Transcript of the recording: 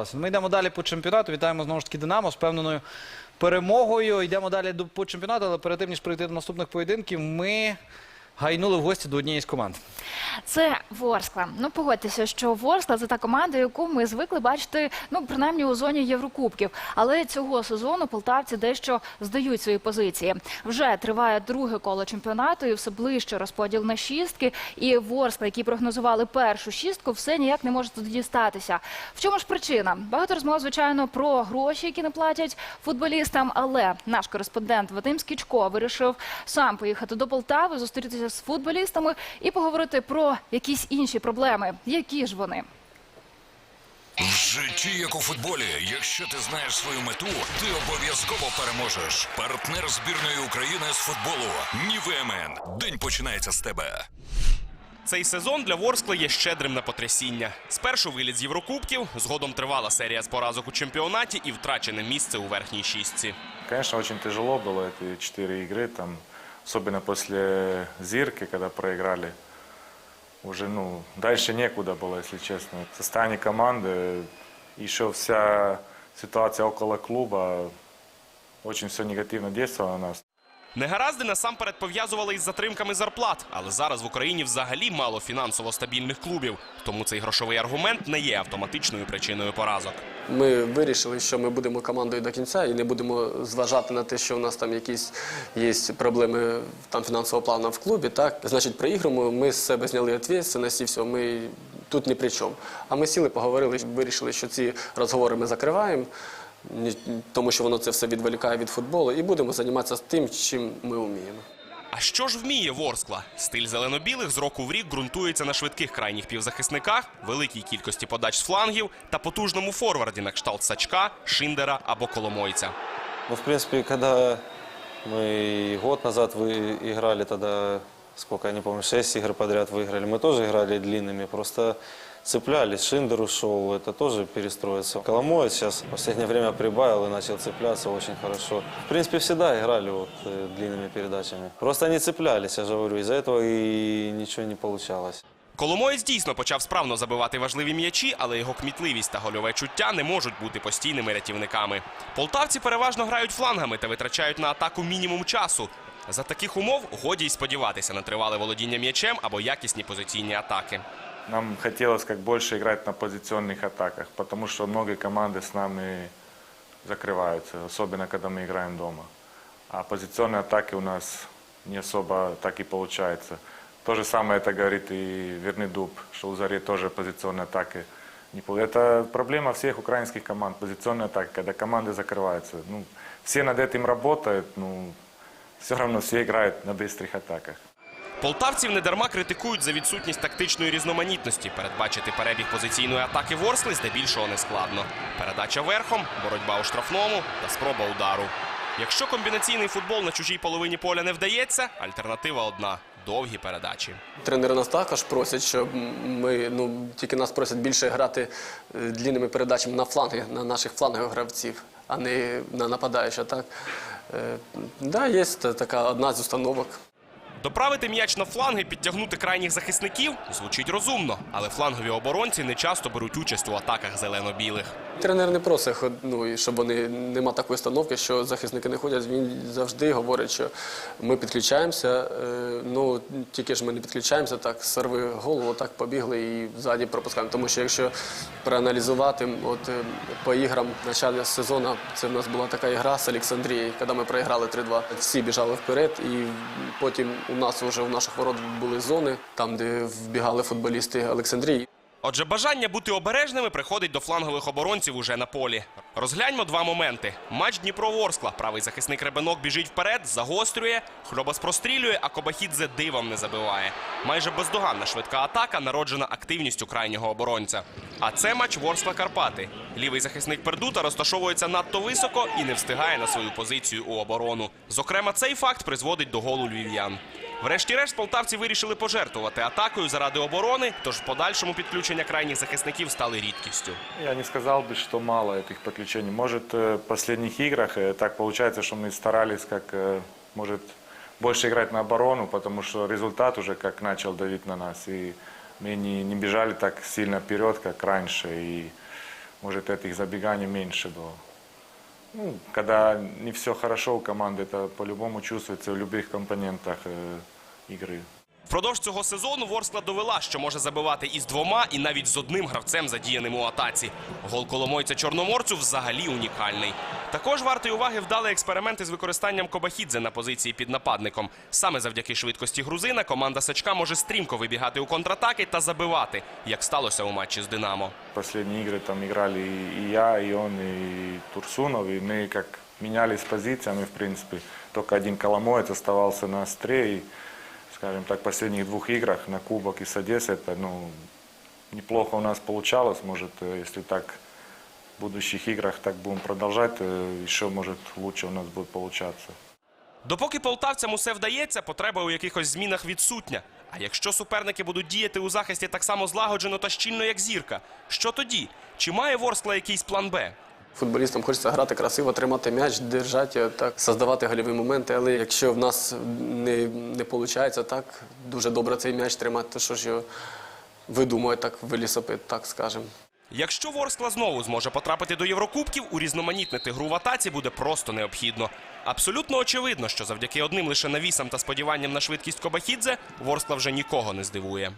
залишалося. Ми йдемо далі по чемпіонату. Вітаємо знову ж таки Динамо з певненою перемогою. Йдемо далі по чемпіонату, але перед тим, ніж прийти до наступних поєдинків, ми гайнули в гості до однієї з команд. Це Ворскла. Ну погодьтеся, що Ворскла це та команда, яку ми звикли бачити, ну принаймні у зоні Єврокубків. Але цього сезону полтавці дещо здають свої позиції. Вже триває друге коло чемпіонату, і все ближче розподіл на шістки. І Ворскла, які прогнозували першу шістку, все ніяк не може туди дістатися. В чому ж причина? Багато розмов, звичайно, про гроші, які не платять футболістам. Але наш кореспондент Вадим Скічко вирішив сам поїхати до Полтави, зустрітися з футболістами і поговорити про якісь інші проблеми. Які ж вони? В житті, як у футболі, якщо ти знаєш свою мету, ти обов'язково переможеш. Партнер збірної України з футболу Нівемен. День починається з тебе. Цей сезон для Ворскли є щедрим на потрясіння. Спершу виліт з Єврокубків, згодом тривала серія з поразок у чемпіонаті і втрачене місце у верхній шістці. Конечно, очень тяжело было эти четыре игры, там, особенно после Зирки, когда проиграли. Уже, ну, дальше некуда было, если честно. В состоянии команды, еще вся ситуация около клуба, очень все негативно действовало на нас. Негаразди насамперед пов'язували із затримками зарплат, але зараз в Україні взагалі мало фінансово стабільних клубів. Тому цей грошовий аргумент не є автоматичною причиною поразок. Ми вирішили, що ми будемо командою до кінця і не будемо зважати на те, що у нас там якісь є проблеми там фінансового плану в клубі. Так, значить, проіграємо, ми з себе зняли відповідальність і все, ми тут ні при чому. А ми сіли, поговорили, вирішили, що ці розговори ми закриваємо, тому що воно це все відволікає від футболу, і будемо займатися тим, чим ми вміємо. А що ж вміє Ворскла? Стиль зелено-білих з року в рік ґрунтується на швидких крайніх півзахисниках, великій кількості подач з флангів та потужному форварді на кшталт Сачка, Шиндера або Коломойця. Ну, в принципе, когда мы год назад вы играли тогда, сколько, я не помню, 6 игр подряд выиграли, мы тоже играли длинными, просто цеплялись. Шиндер ушел, это тоже перестроиться. Коломоец сейчас в последнее время прибавил и начал цепляться очень хорошо. В принципе, всегда играли вот э, длинными передачами. Просто они цеплялись, я же говорю, из-за этого и ничего не получалось. Коломоєць дійсно почав справно забивати важливі м'ячі, але його кмітливість та гольове чуття не можуть бути постійними рятівниками. Полтавці переважно грають флангами та витрачають на атаку мінімум часу. За таких умов годі й сподіватися на тривале володіння м'ячем або якісні позиційні атаки. Нам хотелось как больше играть на позиционных атаках, потому что многие команды с нами закрываются, особенно когда мы играем дома. А позиционные атаки у нас не особо так и получается. То же самое это говорит и Верный Дуб, что у Зари тоже позиционные атаки. Это проблема всех украинских команд, позиционные атаки, когда команды закрываются. Ну, все над этим работают, ну, все равно все играют на быстрых атаках. Полтавців недарма критикують за відсутність тактичної різноманітності. Передбачити перебіг позиційної атаки Ворсли здебільшого не складно. Передача верхом, боротьба у штрафному та спроба удару. Якщо комбінаційний футбол на чужій половині поля не вдається, альтернатива одна довгі передачі. Тренери нас також просять, щоб ми ну тільки нас просять більше грати е, длінними передачами на фланги, на наших флангових гравців, а не на нападаючих. Так е, да, є така одна з установок. Доправити м'яч на фланги, підтягнути крайніх захисників звучить розумно, але флангові оборонці не часто беруть участь у атаках зелено-білих. Тренер не просить, ну, щоб вони нема такої установки, що захисники не ходять. Він завжди говорить, що ми підключаємося. е, Ну тільки ж ми не підключаємося, так сорви голову, так побігли і ззаді пропускаємо. Тому що якщо проаналізувати, от е, по іграм початку сезону, це в нас була така ігра з Олександрією, коли ми проіграли 3-2. Всі біжали вперед, і потім у нас вже у наших ворот були зони, там де вбігали футболісти Олександрії. Отже, бажання бути обережними приходить до флангових оборонців уже на полі. Розгляньмо два моменти. Матч Дніпро-Ворскла. Правий захисник Ребенок біжить вперед, загострює, Хльобас прострілює, а Кобахідзе дивом не забиває. Майже бездоганна швидка атака, народжена активністю крайнього оборонця. А це матч Ворскла-Карпати. Лівий захисник Пердута розташовується надто високо і не встигає на свою позицію у оборону. Зокрема, цей факт призводить до голу львів'ян. Врешті-решт полтавці вирішили пожертвувати атакою заради оборони, тож в подальшому підключення крайніх захисників стали рідкістю. Я не сказал бы, что мало этих подключений. Может, э, в последних играх э, так получается, что мы старались как, э, может, больше играть на оборону, потому что результат уже как начал давить на нас. И мы не, не бежали так сильно вперед, как раньше. И может, этих забеганий меньше было. Ну, когда не все хорошо у команды, это по-любому чувствуется в любых компонентах э, игры. Впродовж цього сезону Ворскла довела, що може забивати із двома і навіть з одним гравцем, задіяним у атаці. Гол коломойця Чорноморцю взагалі унікальний. Також вартий уваги вдали експерименти з використанням Кобахідзе на позиції під нападником. Саме завдяки швидкості грузина команда Сачка може стрімко вибігати у контратаки та забивати, як сталося у матчі з Динамо. Последние игры там играли и и я, и он, и Турсунов, и мы как менялись позициями, в принципе. Только один Коломоец оставался на остре, и, скажем так, в последних двух играх на Кубок и с Одессой, это, ну, неплохо у нас получалось, может, э, если так в будущих играх так будем продолжать, э, еще, может, лучше у нас будет получаться. Допоки полтавцям усе вдається, потреба у якихось змінах відсутня. А якщо суперники будуть діяти у захисті так само злагоджено та щільно, як зірка, що тоді? Чи має Ворскла якийсь план Б? Футболістам хочеться грати красиво, тримати м'яч, держати, так, создавати гольові моменти. Але якщо в нас не, не виходить так, дуже добре цей м'яч тримати, то що ж його видумують так велосипед, так скажемо. Якщо Ворскла знову зможе потрапити до Єврокубків, урізноманітнити гру в атаці буде просто необхідно. Абсолютно очевидно, що завдяки одним лише навісам та сподіванням на швидкість Кобахідзе Ворскла вже нікого не здивує.